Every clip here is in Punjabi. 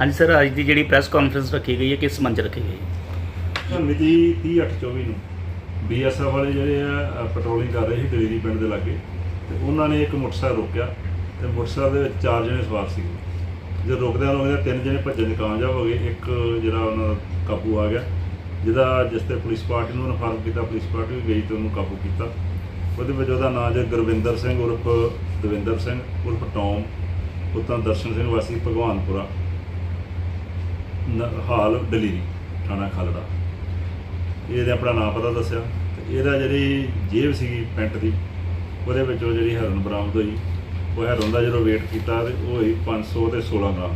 ਹਾਂਜੀ ਸਰ, ਅੱਜ ਦੀ ਜਿਹੜੀ ਪ੍ਰੈਸ ਕਾਨਫਰੰਸ ਰੱਖੀ ਗਈ ਹੈ, ਕਿਸ ਮੰਚ ਰੱਖੀ ਗਈ ਹੈ? ਮਿਤੀ 30/8/24 ਨੂੰ ਬੀਐਸਐਫ ਵਾਲੇ ਜਿਹੜੇ ਆ ਪੈਟਰੋਲਿੰਗ ਕਰ ਰਹੇ ਸੀ ਦਲੇਰੀ ਪਿੰਡ ਦੇ ਲਾਗੇ, ਤੇ ਉਹਨਾਂ ਨੇ ਇੱਕ ਮੋਟਰਸਾਈਕਲ ਰੋਕਿਆ, ਤੇ ਮੋਟਰਸਾਈਕਲ ਦੇ ਵਿੱਚ ਚਾਰ ਜਣੇ ਸਵਾਰ ਸੀਗੇ। ਜਦ ਰੋਕਦਿਆਂ ਰੋਕਦਿਆਂ ਤਿੰਨ ਜਣੇ ਭੱਜਣ ਦੇ ਕਾਮਯਾਬ ਹੋ ਗਏ ਇੱਕ ਜਿਹੜਾ ਉਹਨਾਂ ਦਾ ਕਾਬੂ ਆ ਗਿਆ, ਜਿਹਦਾ ਜਿਸ ਤੇ ਪੁਲਿਸ ਪਾਰਟੀ ਨੂੰ ਇਨਫਾਰਮ ਕੀਤਾ, ਪੁਲਿਸ ਪਾਰਟੀ ਵੀ ਗਈ ਤੇ ਉਹਨੂੰ ਕਾਬੂ ਕੀਤਾ। ਉਹਦੇ ਵਿੱਚ ਉਹਦਾ ਨਾਮ ਜੇ ਗੁਰਵਿੰਦਰ ਸਿੰਘ ਉਰਫ ਦਵਿੰਦਰ ਸਿੰਘ, ਉਰਫ ਟੌਮ ਉਤਾਂ ਦਰਸ਼ਨ ਸਿੰਘ ਵਾਸੀ ਭਗਵਾਨਪੁਰਾ। ਹਾਲ ਦਲੇਰੀ ਥਾਣਾ ਖਾਲੜਾ। ਇਹਦੇ ਆਪਣਾ ਨਾਮ ਪਤਾ ਦੱਸਿਆ। ਤੇ ਇਹਦਾ ਜਿਹੜੀ ਜੇਬ ਸੀਗੀ ਪੈਂਟ ਦੀ ਉਹਦੇ ਵਿੱਚੋਂ ਜਿਹੜੀ ਹੈਰਨ ਬਰਾਮਦ ਹੋਈ। ਉਹ ਹੈਰਨ ਦਾ ਜਦੋਂ ਵੇਟ ਕੀਤਾ ਤੇ ਉਹ ਹੋਈ 500 ਤੇ 16 ਗ੍ਰਾਮ।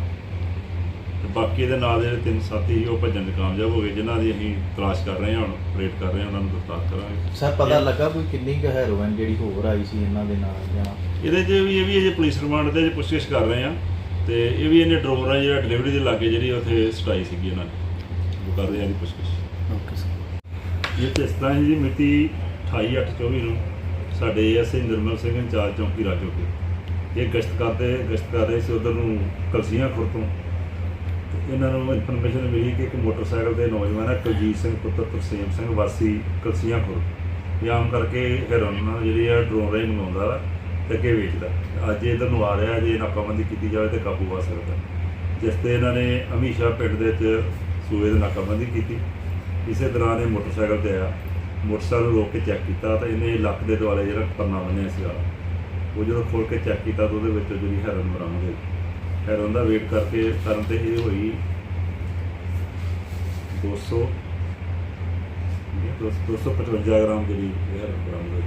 ਤੇ ਬਾਕੀ ਇਹਦੇ ਨਾਲ ਜਿਹੜੇ ਤਿੰਨ ਸਾਥੀ ਸੀ ਉਹ ਭੱਜਣ ਦੇ ਕਾਮਯਾਬ ਹੋ ਗਏ ਜਿਨ੍ਹਾਂ ਦੀ ਅਸੀਂ ਤਲਾਸ਼ ਕਰ ਰਹੇ ਹਾਂ ਹੁਣ ਆਪਰੇਟ ਕਰ ਰਹੇ ਹਾਂ ਉਹਨਾਂ ਨੂੰ ਗ੍ਰਿਫਤਾਰ ਕਰਾਂਗੇ। ਸਰ ਪਤਾ ਲੱਗਾ ਕੋਈ ਕਿੰਨੀ ਕੁ ਹੈਰੋਇਨ ਜਿਹੜੀ ਹੋਰ ਆਈ ਸੀ ਇਹਨਾਂ ਦੇ ਨਾਲ ਜਾਂ? ਇਹਦੇ 'ਚ ਵੀ ਇਹ ਵੀ ਅਜੇ ਪੁਲਿਸ ਰਿਮਾਂਡ ਤੇ ਅਜੇ ਪੁੱਛਗਿੱਛ ਕਰ ਰਹੇ ਆ ਤੇ ਇਹ ਵੀ ਇਹਨੇ ਡਰੋਨ ਆ ਜਿਹੜਾ ਡਿਲੀਵਰੀ ਦੇ ਲਾਗੇ ਜਿਹੜੀ ਉੱਥੇ ਸਟਾਈ ਸੀਗੀ ਇਹਨਾਂ ਨੇ ਉਹ ਕਰ ਰਹੇ ਆ ਦੀ ਪੁੱਛਗਿੱਛ। ਓਕੇ ਸਰ ਇਹ ਤੇ ਇਸ ਤਰ੍ਹਾਂ ਜੀ ਮਿਤੀ 28/8/24 ਨੂੰ ਸਾਡੇ ਐਸਏ ਨਿਰਮਲ ਸਿੰਘ ਇੰਚਾਰਜ ਚੌਂਕੀ ਰਾਜੋ ਕੇ ਇਹ ਗਸ਼ਤ ਕਰਦੇ ਗਸ਼ਤ ਕਰ ਰਹੇ ਸੀ ਉਧਰ ਨੂੰ ਕਲਸੀਆਂ ਖੁਰ ਤੋਂ। ਇਹਨਾਂ ਨੂੰ ਇਨਫੋਰਮੇਸ਼ਨ ਮਿਲੀ ਕਿ ਇੱਕ ਮੋਟਰਸਾਈਕਲ ਤੇ ਨੌਜਵਾਨ ਹੈ ਕੁਲਜੀਤ ਸਿੰਘ ਪੁੱਤਰ ਤਰਸੇਮ ਸਿੰਘ ਵਾਸੀ ਕਲਸੀਆਂ ਖੁਰ। ਇਹ ਆਮ ਕਰਕੇ ਹੈਰੋਨ ਜਿਹੜੀ ਆ ਡਰੋਨ ਰਾਹੀਂ ਮੰਗਾਉਂਦਾ ਵਾ। ਤੇ ਅੱਗੇ ਵੇਚਦਾ। ਅੱਜ ਇਹ ਇਧਰ ਨੂੰ ਆ ਰਿਹਾ ਜੇ ਨਾਕਾਬੰਦੀ ਕੀਤੀ ਜਾਵੇ ਤੇ ਕਾਬੂ ਆ ਸਕਦਾ। ਜਿਸ ਤੇ ਇਹਨਾਂ ਨੇ ਹਮੇਸ਼ਾ ਪਿੰਡ ਦੇ ਵਿੱਚ ਸੂਏ ਦੀ ਨਾਕਾਬੰਦੀ ਕੀਤੀ। ਇਸੇ ਦੌਰਾਨ ਇਹ ਮੋਟਰਸਾਈਕਲ ਤੇ ਆਇਆ। ਮੋਟਰਸਾਈਕਲ ਨੂੰ ਰੋਕ ਕੇ ਚੈੱਕ ਕੀਤਾ ਤਾਂ ਇਹਨੇ ਲੱਕ ਦੇ ਦੁਆਲੇ ਜਿਹੜਾ ਪਰਨਾ ਬੰਨਿਆ ਸੀਗਾ ਉਹ ਜਦੋਂ ਖੋਲ ਕੇ ਚੈੱਕ ਕੀਤਾ ਤਾਂ ਉਹਦੇ ਵਿੱਚੋਂ ਜਿਹੜੀ ਹੈਰਨ ਬਰਾਮਦ ਹੋਈ। ਹੈਰਨ ਦਾ ਵੇਟ ਕਰਕੇ ਕਰਨ ਤੇ ਇਹ ਹੋਈ 200 255 ਗ੍ਰਾਮ ਜਿਹੜੀ ਇਹ ਹੈਰਨ ਬਰਾਮਦ ਹੋਈ।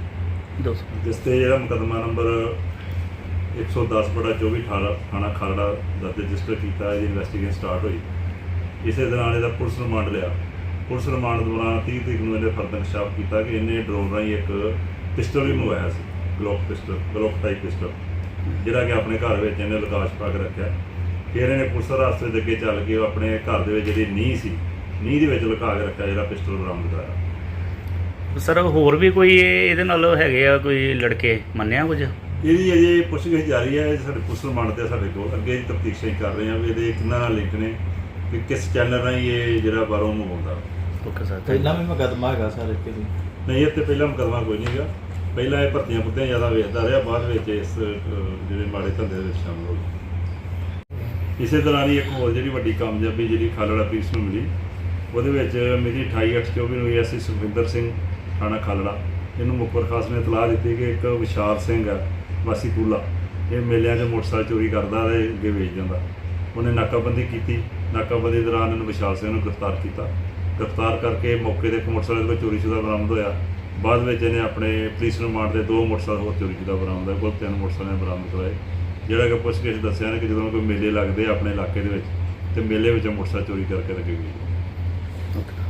ਦੋਸਤੋ ਜਿਸ ਤੇ ਜਿਹੜਾ ਮੁਕੱਦਮਾ ਨੰਬਰ 110 ਬੜਾ 24 18 ਥਾਣਾ ਖਾਲੜਾ ਦਾ ਰਜਿਸਟਰ ਕੀਤਾ, ਇਹਦੀ ਇਨਵੈਸਟੀਗੇਸ਼ਨ ਸਟਾਰਟ ਹੋਈ। ਇਸੇ ਦੌਰਾਨ ਇਹਦਾ ਪੁਲਿਸ ਰਿਮਾਂਡ ਲਿਆ। ਪੁਲਿਸ ਰਿਮਾਂਡ ਦੌਰਾਨ 30 ਤਰੀਕ ਨੂੰ ਇਹਨੇ ਫਰਦਰ ਇਨਕਸ਼ਾਫ ਕੀਤਾ ਕਿ ਇਹਨੇ ਡਰੋਨ ਰਾਹੀਂ ਇੱਕ ਪਿਸਟਲ ਵੀ ਮੰਗਵਾਇਆ ਸੀ Glock pistol Glock type pistol, ਜਿਹੜਾ ਕਿ ਆਪਣੇ ਘਰ ਵਿੱਚ ਇਹਨੇ ਲਕਾਸ਼ ਪਾ ਕੇ ਰੱਖਿਆ। ਫਿਰ ਇਹਨੇ ਪੁਲਿਸ ਰਾਸਤੇ ਦੇ ਅੱਗੇ ਚੱਲ ਕੇ ਉਹ ਆਪਣੇ ਘਰ ਦੇ ਵਿੱਚ ਜਿਹੜੀ ਨੀਂਹ ਸੀ, ਨੀਂਹ ਦੇ ਵਿੱਚ ਲੁਕਾ ਕੇ ਰੱਖਿਆ, ਜਿਹੜਾ ਪਿਸਟਲ ਬਰਾਮਦ ਕਰਾਇਆ। ਸਰ ਹੋਰ ਵੀ ਕੋਈ ਇਹ- ਇਹਦੇ ਨਾਲ ਹੈਗੇ ਆ ਕੋਈ ਲੜਕੇ? ਮੰਨਿਆ ਕੁਝ? ਇਹਦੀ ਅਜੇ ਪੁੱਛਗਿੱਛ ਜਾਰੀ ਹੈ ਸਾਡੇ ਪੁਲਿਸ ਰਿਮਾਂਡ ਤੇ ਆ ਸਾਡੇ ਕੋਲ ਅੱਗੇ ਦੀ ਤਫਤੀਸ਼ ਕਰ ਰਹੇ ਹਾਂ ਵੀ ਇਹਦੇ ਕਿੰਨਾ ਨਾਲ ਲਿੰਕ ਨੇ ਕਿ ਕਿਸ ਚੈਨਲ ਰਾਹੀਂ ਇਹ ਜਿਹੜਾ ਬਾਹਰੋਂ ਮੰਗਵਾਉਂਦਾ ਓਕੇ ਸਰ ਪਹਿਲਾਂ ਵੀ ਮੁਕੱਦਮਾ ਹੈਗਾ ਸਰ ਇੱਥੇ ਵੀ। ਨਹੀਂ ਇਹ ਤੇ ਪਹਿਲਾਂ ਮੁਕੱਦਮਾ ਕੋਈ ਨਹੀਂ ਹੈਗਾ। ਪਹਿਲਾਂ ਇਹ ਭਰਤੀਆਂ ਪੁੱਤੀਆਂ ਜ਼ਿਆਦਾ ਵੇਖਦਾ ਰਿਹਾ ਬਾਅਦ ਵਿੱਚ ਇਸ ਅਹ, ਜਿਹੜੇ ਮਾੜੇ ਧੰਦੇ ਦੇ ਵਿੱਚ ਸ਼ਾਮਲ ਹੋ ਗਿਆ ਇਸੇ ਦੌਰਾਨ ਹੀ ਇੱਕ ਹੋਰ ਜਿਹੜੀ ਵੱਡੀ ਕਾਮਯਾਬੀ ਜਿਹੜੀ ਖਾਲੜਾ ਪੁਲਿਸ ਨੂੰ ਮਿਲੀ ਉਹਦੇ ਵਿੱਚ ਮੇਰੀ 28/8/24 ਨੂੰ ਐਸਸੀ ਸੁਖਵਿੰਦਰ ਸਿੰਘ ਥਾਣਾ ਖਾਲੜਾ ਇਹਨੂੰ ਮੁਖਬਰ ਖਾਸ ਨੇ ਇਤਲਾਹ ਦਿੱਤੀ ਕਿ ਇੱਕ ਵਿਸ਼ਾਲ ਸਿੰਘ ਹੈ, ਵਾਸੀ ਪੂਲਾ। ਇਹ ਮੇਲਿਆਂ 'ਚ ਮੋਟਰਸਾਈਕਲ ਚੋਰੀ ਕਰਦਾ ਤੇ ਅੱਗੇ ਵੇਚ ਜਾਂਦਾ ਉਹਨੇ ਨਾਕਾਬੰਦੀ ਕੀਤੀ। ਨਾਕਾਬੰਦੀ ਦੌਰਾਨ ਇਹਨੂੰ ਵਿਸ਼ਾਲ ਸਿੰਘ ਨੂੰ ਗ੍ਰਿਫਤਾਰ ਕੀਤਾ। ਗ੍ਰਿਫਤਾਰ ਕਰਕੇ ਮੌਕੇ ਤੇ ਇੱਕ ਮੋਟਰਸਾਈਕਲ ਕੋਈ ਚੋਰੀਸ਼ੁਦਾ ਬਰਾਮਦ ਹੋਇਆ। ਬਾਅਦ ਵਿੱਚ ਇਹਨੇ ਆਪਣੇ ਪੁਲਿਸ ਰਿਮਾਂਡ ਦੇ ਦੋ ਮੋਟਰਸਾਈਕਲ ਹੋਰ ਚੋਰੀਸ਼ੁਦਾ ਬਰਾਮਦ ਹੋਏ। ਕੋਲ ਤਿੰਨ ਮੋਟਰਸਾਈਕਲ ਬਰਾਮਦ ਕਰਾਏ ਜਿਹੜਾ ਕਿ ਪੁੱਛ ਕੇ ਦੱਸਿਆ ਨੇ ਕਿ ਜਦੋਂ ਕੋਈ ਮੇਲੇ ਲੱਗਦੇ ਆ ਆਪਣੇ ਇਲਾਕੇ ਦੇ ਵਿੱਚ, ਤੇ ਮੇਲੇ ਵਿੱਚ ਮੋਟਰਸਾਈਕਲ ਚੋਰੀ ਕਰਕੇ ਲੱਗੇ ਗਏ ਓਕੇ।